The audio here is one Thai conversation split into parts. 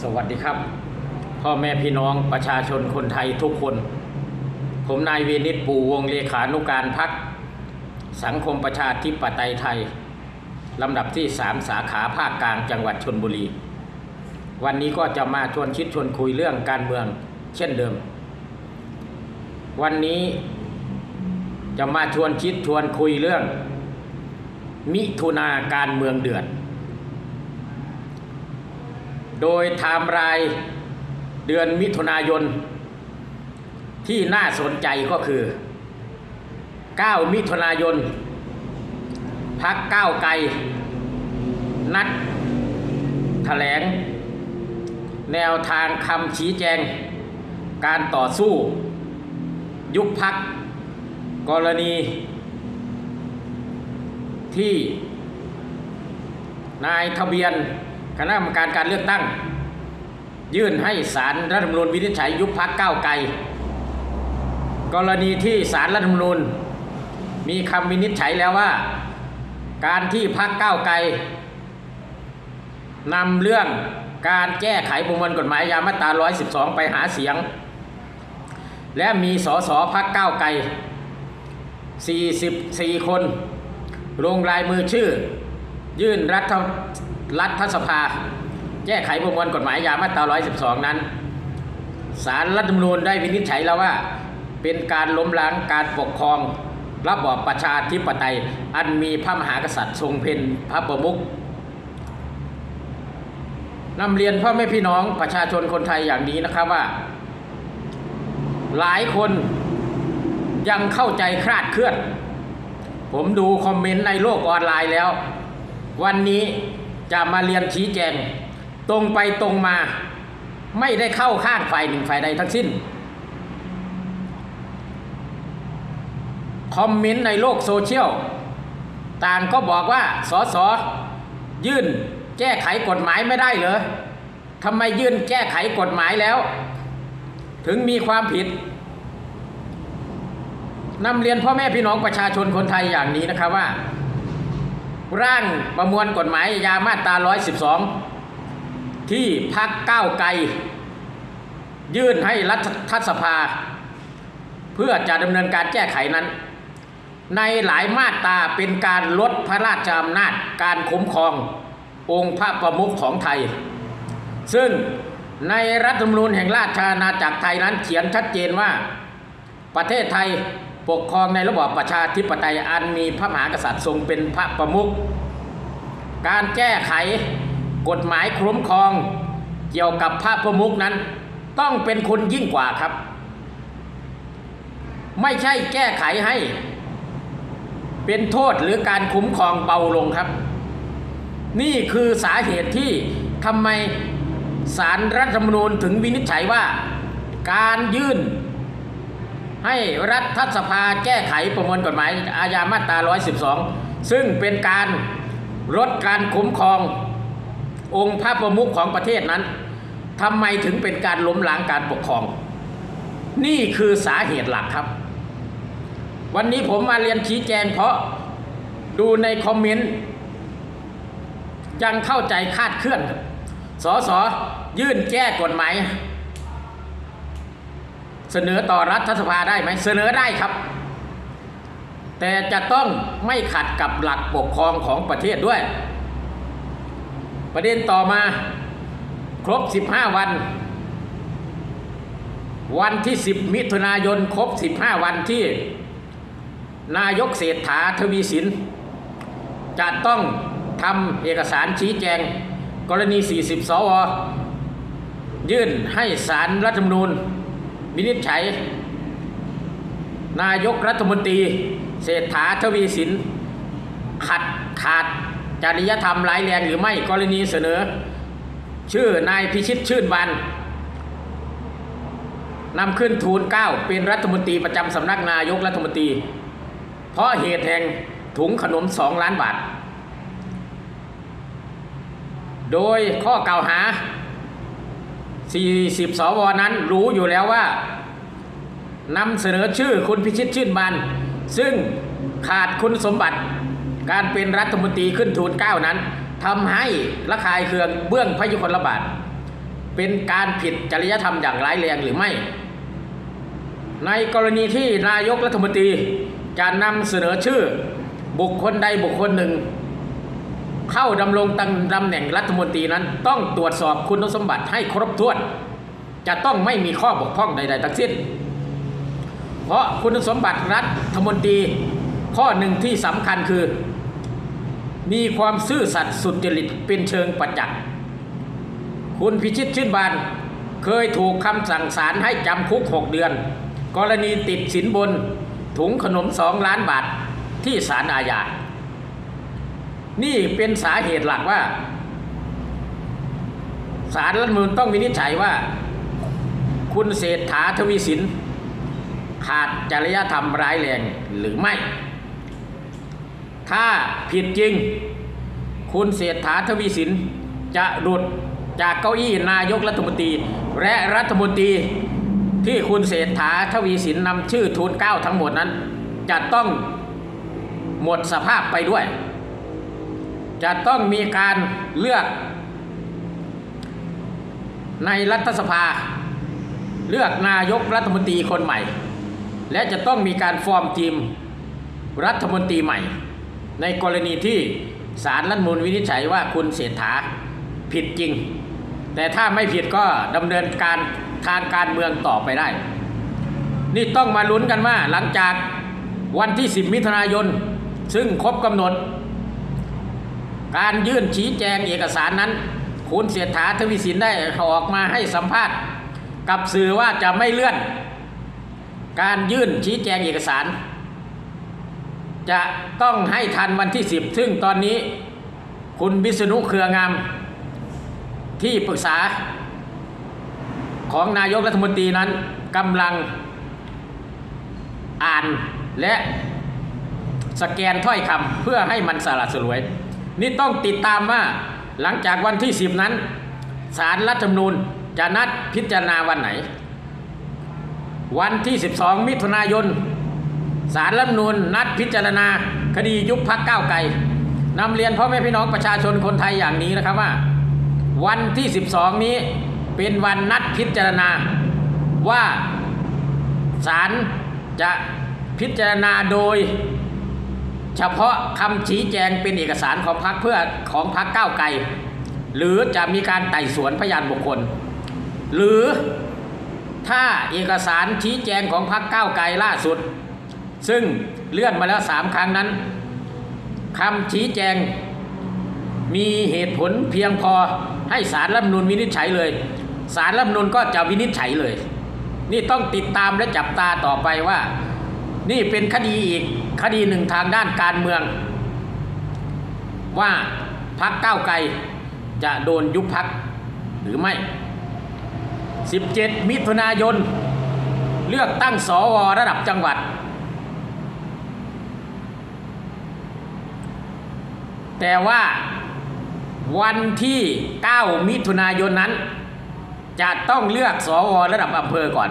สวัสดีครับ พ่อแม่พี่น้องประชาชนคนไทยทุกคน ผมนายเวนิตปูวงเลขานุการพักสังคมประชาธิปไตยไทย ลำดับที่ 3 สาขาภาคกลางจังหวัดชนบุรี วันนี้ก็จะมาชวนคิดชวนคุยเรื่องการเมืองเช่นเดิม วันนี้จะมาชวนคิดชวนคุยเรื่อง มิถุนาการเมืองเดือด โดยไทม์ไลน์เดือนมิถุนายน ที่น่าสนใจก็คือ 9 มิถุนายนพักก้าวไกล นัดแถลง แนวทางคำชี้แจง การต่อสู้ ยุบพัก กรณี ที่ นายทะเบียน คณะกรรมการการเลือกตั้ง ยื่นให้สารรัฐธรรมนูญวินิจฉัยยุบพักก้าวไกล กรณีที่สารรัฐธรรมนูญ มีคำวินิจฉัยแล้วว่า การที่พักก้าวไกลนำเรื่องการแก้ไขประมวลกฎหมายยามาตรา 112 ไปหาเสียง และมีสสพักก้าวไกล 44 คน ลงลายมือชื่อ ยื่นรัฐ รัฐสภา แก้ไขประมวลกฎหมายยามาตรา112 นั้นสารรัฐธรรมนูญได้วินิจฉัยแล้วว่า เป็นการล้มล้างการปกครอง ระบอบประชาธิปไตย อันมีพระมหากษัตริย์ทรงเป็นพระประมุขนำเรียนพ่อแม่พี่น้องประชาชนคนไทยอย่างนี้นะครับว่า หลายคนยังเข้าใจคลาดเคลื่อน ผมดูคอมเมนต์ในโลกออนไลน์แล้ว วันนี้ จะมาเรียนชี้แจง ตรงไปตรงมา ไม่ได้เข้าข้างฝ่ายหนึ่งฝ่ายใดทั้งสิ้น คอมเมนต์ในโลกโซเชียลต่างก็บอกว่าสสยื่นแก้ไขกฎหมายไม่ได้เหรอทำไมยื่นแก้ไขกฎหมายแล้ว ถึงมีความผิดนำเรียนพ่อแม่พี่น้องประชาชนคนไทยอย่างนี้นะครับว่า ร่างประมวลกฎหมายยามาตรา 112 ที่พักก้าวไกล ยื่นให้รัฐสภา เพื่อจะดำเนินการแก้ไขนั้น ในหลายมาตราเป็นการลดพระราชอำนาจการคุ้มครององค์พระประมุขของไทย ซึ่งในรัฐธรรมนูญแห่งราชอาณาจักรไทยนั้นเขียนชัดเจนว่า ประเทศไทย ปกครองในระบอบประชาธิปไตยอันมีพระมหากษัตริย์ทรงเป็นพระประมุข การแก้ไขกฎหมายคุ้มครองเกี่ยวกับพระประมุขนั้น ต้องเป็นคนยิ่งกว่าครับ ไม่ใช่แก้ไขให้ เป็นโทษหรือการคุ้มครองเบาลงครับ นี่คือสาเหตุที่ทำไมสารรัฐธรรมนูญถึงวินิจฉัยว่า การยื่น ให้รัฐสภาแก้ไขประมวลกฎหมายอาญามาตรา 112 ซึ่งเป็นการลดการคุ้มครององค์พระประมุขของประเทศนั้นทำไมถึงเป็นการล้มล้างการปกครอง นี่คือสาเหตุหลักครับ วันนี้ผมมาเรียนชี้แจงเพราะดูในคอมเมนต์ยังเข้าใจคาดเคลื่อน สสยื่นแก้กฎหมาย เสนอต่อรัฐสภาได้ไหมเสนอได้ครับ แต่จะต้องไม่ขัดกับหลักปกครองของประเทศด้วย ประเด็นต่อมาครบ 15 วัน วันที่ 10 มิถุนายนครบ 15 วันที่ นายกเศรษฐาทวีสิน จะต้องทำเอกสารชี้แจง กรณี 40 สว ยื่นให้สารรัฐธรรมนูญ วินิจฉัย นายกรัฐมนตรี เศรษฐาทวีสิน ขัดขาดจริยธรรมร้ายแรงหรือไม่กรณีเสนอ ชื่อนายพิชิตชื่นวันนำขึ้นทูลเกล้าเป็นรัฐมนตรีประจำสำนักนายกรัฐมนตรี เพราะเหตุแห่งถุงขนมสองล้านบาท โดยข้อกล่าวหา 40 สวนั้นรู้อยู่แล้วว่านำเสนอชื่อคุณพิชิตชื่นบานซึ่งขาดคุณสมบัติการเป็นรัฐมนตรีขึ้นทูลเก้านั้นทำให้ระคายเคืองเบื้องพระยุคลบาท เป็นการผิดจริยธรรมอย่างร้ายแรงหรือไม่ ในกรณีที่นายกรัฐมนตรีจะนำเสนอชื่อบุคคลใดบุคคลหนึ่ง เข้าดำรงตำแหน่งรัฐมนตรีนั้น ต้องตรวจสอบคุณสมบัติให้ครบถ้วน จะต้องไม่มีข้อบกพร่องใด ๆ ทั้งสิ้น เพราะคุณสมบัติรัฐมนตรีข้อหนึ่งที่สำคัญคือ มีความซื่อสัตย์สุจริตเป็นเชิงประจักษ์คุณพิชิตชื่นบานเคยถูกคำสั่งศาลให้จำคุก 6 เดือน กรณีติดสินบนถุงขนมสองล้านบาทที่ศาลอาญา นี่เป็นสาเหตุหลักว่าศาลรัฐมนูลต้องวินิจฉัยว่า คุณเศรษฐาทวีสิน ขาดจริยธรรมร้ายแรงหรือไม่ ถ้าผิดจริง คุณเศรษฐาทวีสิน จะหลุดจากเก้าอี้นายกรัฐมนตรี และรัฐมนตรีที่คุณเศรษฐาทวีสินนำชื่อทูลเก้าทั้งหมดนั้น จะต้องหมดสภาพไปด้วย จะต้องมีการเลือก ในรัฐสภา เลือกนายกรัฐมนตรีคนใหม่ และจะต้องมีการฟอร์มทีมรัฐมนตรีใหม่ ในกรณีที่ศาลรัฐมนูลวินิจฉัยว่าคุณเศรษฐาผิดจริง แต่ถ้าไม่ผิดก็ดำเนินการทางการเมืองต่อไปได้ นี่ต้องมาลุ้นกันว่าหลังจากวันที่ 10 มิถุนายน ซึ่งครบกำหนด การยื่นชี้แจงเอกสารนั้น คุณเศรษฐาทวีสินได้ออกมาให้สัมภาษณ์ กับสื่อว่าจะไม่เลื่อน การยื่นชี้แจงเอกสาร จะต้องให้ทันวันที่ 10 ซึ่งตอนนี้ คุณวิษณุเครืองาม ที่ปรึกษา ของนายกรัฐมนตรีนั้นกำลังอ่านและสแกนถ้อยคำเพื่อให้มันสละสลวย นี่ต้องติดตามว่าหลังจากวันที่ 10 นั้นศาลรัฐธรรมนูญจะนัดพิจารณาวันไหน วันที่ 12 มิถุนายนสารรัฐธรรมนูญนัดพิจารณาคดียุบพักก้าวไกลนำเรียนพ่อแม่พี่น้องประชาชนคนไทยอย่างนี้นะครับว่า วันที่ 12 นี้เป็นวันนัดพิจารณาว่าศาลจะพิจารณาโดย เฉพาะคำชี้แจงเป็นเอกสารของพรรคเพื่อของพรรคก้าวไกลหรือจะมีการไต่สวนพยานบุคคล หรือถ้าเอกสารชี้แจงของพรรคก้าวไกลล่าสุด ซึ่งเลื่อนมาแล้วสามครั้งนั้นคำชี้แจงมีเหตุผลเพียงพอให้สารรัฐมนูญวินิจฉัยเลยสารรัฐมนูญก็จะวินิจฉัยเลย นี่ต้องติดตามและจับตาต่อไปว่า นี่เป็นคดีอีก คดีหนึ่งทางด้านการเมือง ว่าพักเก้าไกลจะโดนยุบพักหรือไม่ 17 มิถุนายน เลือกตั้งสวระดับจังหวัด แต่ว่าวันที่ 9 มิถุนายนนั้น จะต้องเลือกสวระดับอำเภอก่อน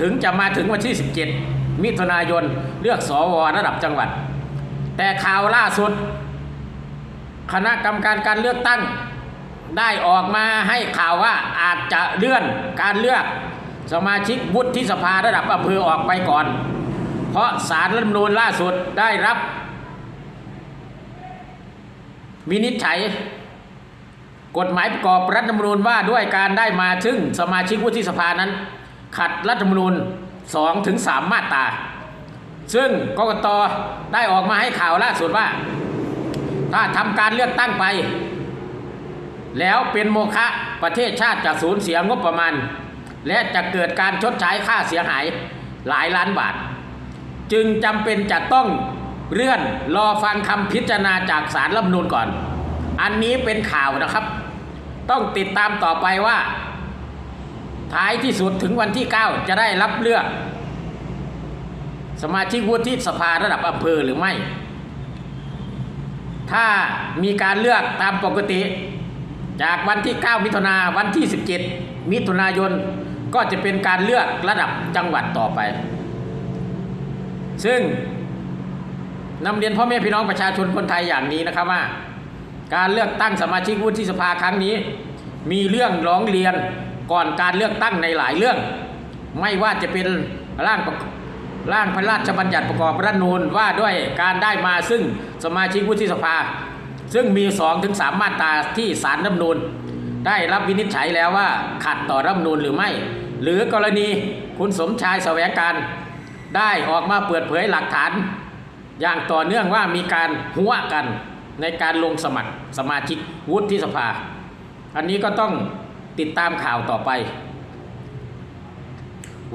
ถึงจะมาถึงวันที่ 17 มิถุนายนเลือกสวระดับจังหวัด แต่ข่าวล่าสุด คณะกรรมการการเลือกตั้งได้ออกมาให้ข่าวว่าอาจจะเลื่อนการเลือกสมาชิกวุฒิสภาระดับอำเภอออกไปก่อน เพราะสารรัฐมนูญล่าสุดได้รับวินิจฉัย กฎหมายประกอบรัฐธรรมนูญว่าด้วยการได้มาซึ่งสมาชิกวุฒิสภานั้น ขัดรัฐธรรมนูญ 2ถึง3มาตรา ซึ่งกกตได้ออกมาให้ข่าวล่าสุดว่า ถ้าทำการเลือกตั้งไป แล้วเป็นโมฆะประเทศชาติจะสูญเสียงบประมาณ และจะเกิดการชดใช้ค่าเสียหายหลายล้านบาท จึงจำเป็นจะต้องเลื่อนรอฟังคำพิจารณาจากสารรัฐมนูญก่อน อันนี้เป็นข่าวนะครับ ต้องติดตามต่อไปว่า ท้ายที่สุดถึงวันที่ 9 จะได้รับเลือก สมาชิกวุฒิสภาระดับอำเภอหรือไม่ ถ้ามีการเลือกตามปกติ จากวันที่ 9 มิถุนาวันที่ 17 มิถุนายนก็จะเป็นการเลือกระดับจังหวัดต่อไป ซึ่งนำเรียนพ่อแม่พี่น้องประชาชนคนไทยอย่างนี้นะครับว่า การเลือกตั้งสมาชิกวุฒิสภาครั้งนี้ มีเรื่องร้องเรียน ก่อนการเลือกตั้งในหลายเรื่อง ไม่ว่าจะเป็นร่างร่างพระราชบัญญัติประกอบรัฐนูญว่าด้วยการได้มาซึ่งสมาชิกวุฒิสภา ซึ่งมี2ถึง3มาตราที่สารรัฐนูญได้รับวินิจฉัยแล้วว่าขัดต่อรัฐนูญหรือไม่ หรือกรณีคุณสมชายแสวงการ ได้ออกมาเปิดเผยหลักฐาน อย่างต่อเนื่องว่ามีการหัวกันในการลงสมัครสมาชิกวุฒิสภา อันนี้ก็ต้อง ติดตามข่าวต่อไป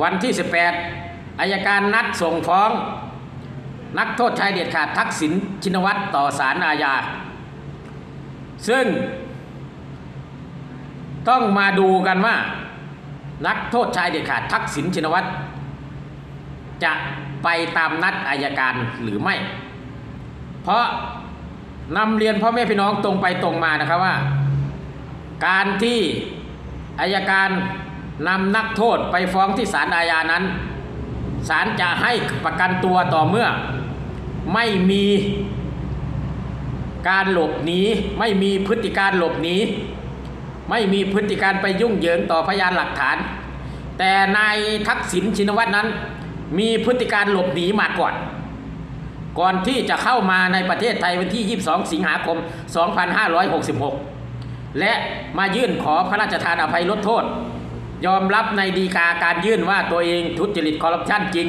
วันที่ 18อายการนัดส่งฟ้อง นักโทษชายเด็ดขาดทักษิณชินวัตรต่อศาลอาญา ซึ่ง ต้องมาดูกันว่า นักโทษชายเด็ดขาดทักษิณชินวัตรจะไปตามนัดอายการหรือไม่ เพราะนำเรียนพ่อแม่พี่น้องตรงไปตรงมานะครับว่า การที่ อายการนำนักโทษไปฟ้องที่ศาลอาญานั้นศาลจะให้ประกันตัวต่อเมื่อ ไม่มีการหลบหนีไม่มีพฤติการหลบหนีไม่มีพฤติการไปยุ่งเหยิงต่อพยานหลักฐาน แต่นายทักษิณชินวัตรนั้น มีพฤติการหลบหนีมาก่อน ก่อนที่จะเข้ามาในประเทศไทยวันที่ 22 สิงหาคม 2566 และมายื่นขอพระราชทานอภัยลดโทษ ยอมรับในดีกาการยื่นว่าตัวเองทุจริตคอร์รัปชันจริง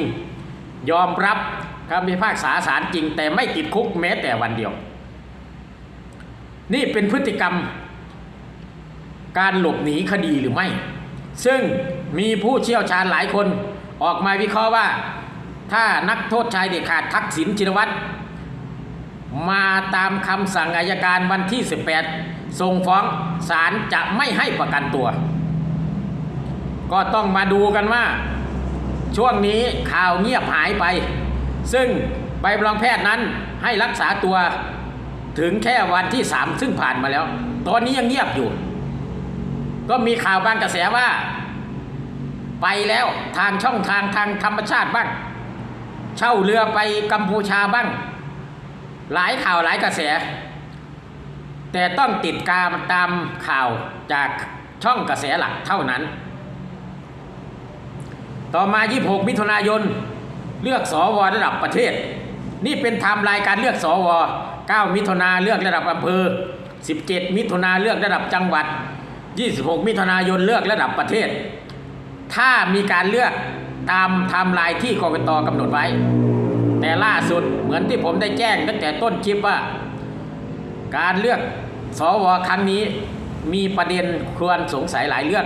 ยอมรับคำพิพากษาศาลจริง แต่ไม่ติดคุกแม้แต่วันเดียว นี่เป็นพฤติกรรม การหลบหนีคดีหรือไม่ ซึ่งมีผู้เชี่ยวชาญหลายคนออกมาวิเคราะห์ว่า ถ้านักโทษชายเด็ดขาดทักษิณชินวัตรมาตามคำสั่งอายการวันที่ 18 ส่งฟ้องศาลจะไม่ให้ประกันตัว ก็ต้องมาดูกันว่า ช่วงนี้ข่าวเงียบหายไป ซึ่งใบรองแพทย์นั้นให้รักษาตัวถึงแค่วันที่3ซึ่งผ่านมาแล้ว ตอนนี้ยังเงียบอยู่ ก็มีข่าวบางกระแสว่า ไปแล้วทางช่องทางทางธรรมชาติบ้าง เช่าเรือไปกัมพูชาบ้าง หลายข่าวหลายกระแส แต่ต้องติดตามตามข่าวจากช่องกระแสหลักเท่านั้น ต่อมา 26 มิถุนายน เลือกสวระดับประเทศ นี่เป็นไทม์ไลน์การเลือกสว9มิถุนาเลือกระดับอำเภอ 17 มิถุนาเลือกระดับจังหวัด 26 มิถุนายนเลือกระดับประเทศ ถ้ามีการเลือกตามไทม์ไลน์ที่กรกตกำหนดไว้ แต่ล่าสุดเหมือนที่ผมได้แจ้งตั้งแต่ต้นคลิปว่า การเลือกสวครั้งนี้มีประเด็นควรสงสัยหลายเรื่อง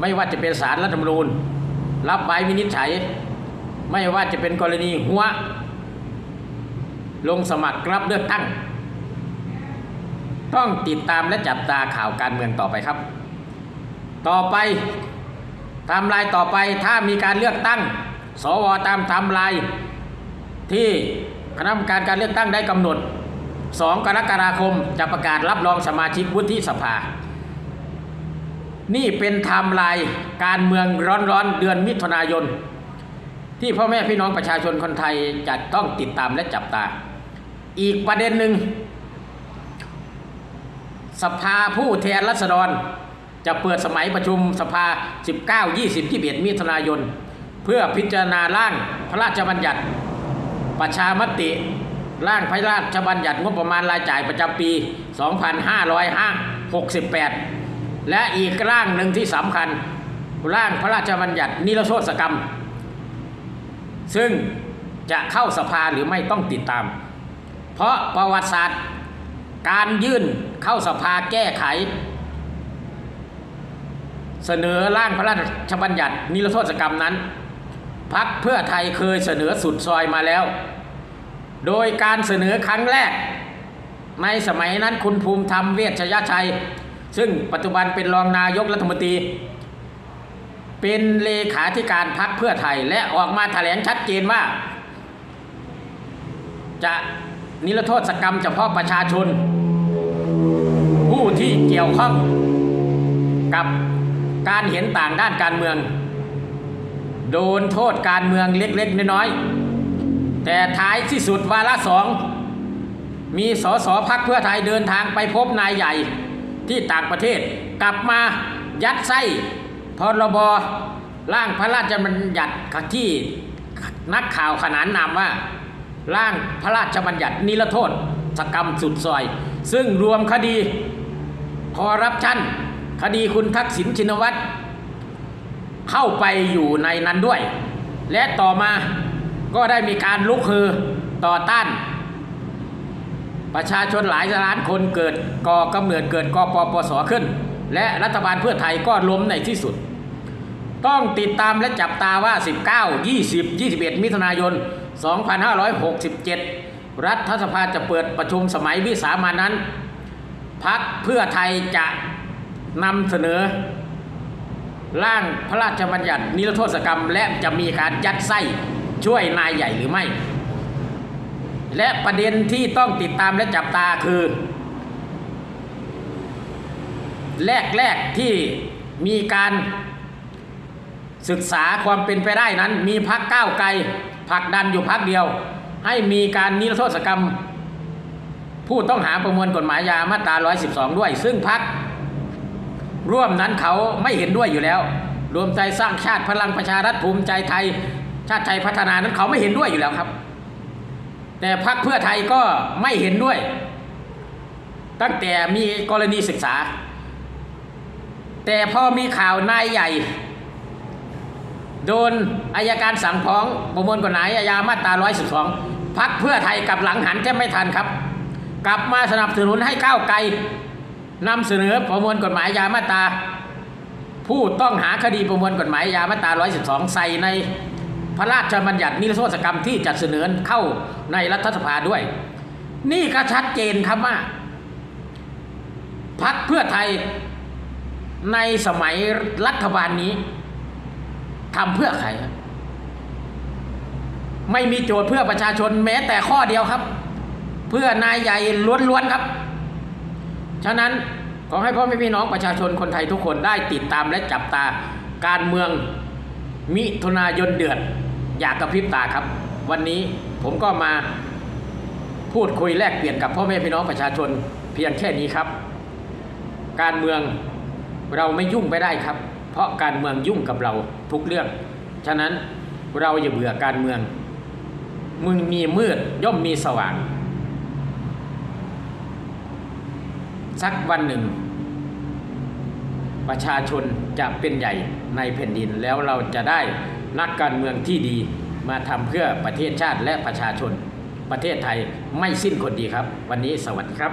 ไม่ว่าจะเป็นสารรัฐธรรมนูญ รับไว้วินิจฉัย ไม่ว่าจะเป็นกรณีหัว ลงสมัครรับเลือกตั้ง ต้องติดตามและจับตาข่าวการเมืองต่อไปครับ ต่อไปไทำลายต่อไปถ้ามีการเลือกตั้ง สวตามไทำลายที่คณะกรรมการการเลือกตั้งได้กำหนด 2 กรกฎาคมจะประกาศรับรองสมาชิกวุฒิสภา นี่เป็นไทม์ไลน์การเมืองร้อนๆเดือนมิถุนายน ที่พ่อแม่พี่น้องประชาชนคนไทยจะต้องติดตามและจับตา อีกประเด็นหนึ่งสภาผู้แทนรัษฎร จะเปิดสมัยประชุมสภา 19 20 21มิถุนายน เพื่อพิจารณาร่างพระราชบัญญัติ ประชามติ ร่างพระราชบัญญัติงบประมาณรายจ่ายประจำปี 2568 และอีกร่างหนึ่งที่สำคัญ ร่างพระราชบัญญัตินิรโทษกรรม ซึ่งจะเข้าสภาหรือไม่ต้องติดตาม เพราะประวัติศาสตร์การยื่นเข้าสภาแก้ไข เสนอร่างพระราชบัญญัตินิรโทษกรรมนั้นพักเพื่อไทยเคยเสนอสุดซอยมาแล้ว โดยการเสนอครั้งแรก ในสมัยนั้นคุณภูมิธรรมเวชยชัย ซึ่งปัจจุบันเป็นรองนายกรัฐมนตรี เป็นเลขาธิการพักเพื่อไทย และออกมาแถลงชัดเจนว่า จะนิรโทษกรรมเฉพาะประชาชน ผู้ที่เกี่ยวข้องกับการเห็นต่างด้านการเมือง โดนโทษการเมืองเล็กๆน้อยๆ แต่ท้ายที่สุดวาระสองมีสสพักเพื่อไทยเดินทางไปพบนายใหญ่ที่ต่างประเทศ กลับมายัดไส้พรบร่างพระราชบัญญัติที่นักข่าวขนานนามว่า ร่างพระราชบัญญัตินิรโทษสกรรมสุดซอย ซึ่งรวมคดีคอรัปชันคดีคุณทักษิณชินวัตรเข้าไปอยู่ในนั้นด้วย และต่อมา ก็ได้มีการลุกฮือต่อต้าน ประชาชนหลายล้านคนเกิดก่อกำเนิดเกิดกปปสขึ้น และรัฐบาลเพื่อไทยก็ล้มในที่สุด ต้องติดตามและจับตาว่า 19 20 21 มิถุนายน 2567 รัฐสภาจะเปิดประชุมสมัยวิสามันนั้นพักเพื่อไทยจะนำเสนอ ร่างพระราชบัญญัตินิรโทษกรรมและจะมีการยัดไส้ ช่วยนายใหญ่หรือไม่ และประเด็นที่ต้องติดตามและจับตาคือแรกแรกๆที่มีการศึกษาความเป็นไปได้นั้น มีพักก้าวไกลผลักดันอยู่พักเดียว ให้มีการนิรโทษกรรม ผู้ต้องหาประมวลกฎหมายยามาตรา 112 ด้วย ซึ่งพักร่วมนั้นเขาไม่เห็นด้วยอยู่แล้ว รวมใจสร้างชาติพลังประชารัฐภูมิใจไทยาติไทยพัฒนานั้นเขาไม่เห็นด้วยอยู่แล้วครับ แต่พรรคเพื่อไทยก็ไม่เห็นด้วย ตั้งแต่มีกรณีศึกษา แต่พอมีข่าวนายใหญ่ โดนอายการสั่งฟ้องประมวลกฎหมายอาญามาตรา112พักเพื่อไทยกับหลังหันแทบไม่ทันครับ กลับมาสนับสนุนให้ก้าวไกลนำเสนอประมวลกฎหมายอาญามาตราผู้ต้องหาคดีประมวลกฎหมายอาญามาตรา112 ใส่ใน พระราชบัญญัตินิรโทษกรรมที่จะเสนอเข้าในรัฐสภาด้วย นี่ก็ชัดเจนครับว่าพักเพื่อไทยในสมัยรัฐบาลนี้ทำเพื่อใครครับไม่มีโจทย์เพื่อประชาชนแม้แต่ข้อเดียวครับ เพื่อนายใหญ่ล้วนๆครับ ฉะนั้นขอให้พ่อแม่พี่น้องประชาชนคนไทยทุกคนได้ติดตามและจับตาการเมืองมิถุนายนเดือด อยากกระพริบตาครับ วันนี้ผมก็มาพูดคุยแลกเปลี่ยนกับพ่อแม่พี่น้องประชาชนเพียงแค่นี้ครับ การเมืองเราไม่ยุ่งไม่ได้ครับ เพราะการเมืองยุ่งกับเราทุกเรื่อง ฉะนั้นเราอย่าเบื่อการเมือง มึงมีมืดย่อมมีสว่าง สักวันหนึ่ง ประชาชนจะเป็นใหญ่ในแผ่นดินแล้วเราจะได้ นักการเมืองที่ดีมาทำเพื่อประเทศชาติและประชาชน ประเทศไทยไม่สิ้นคนดีครับ วันนี้สวัสดีครับ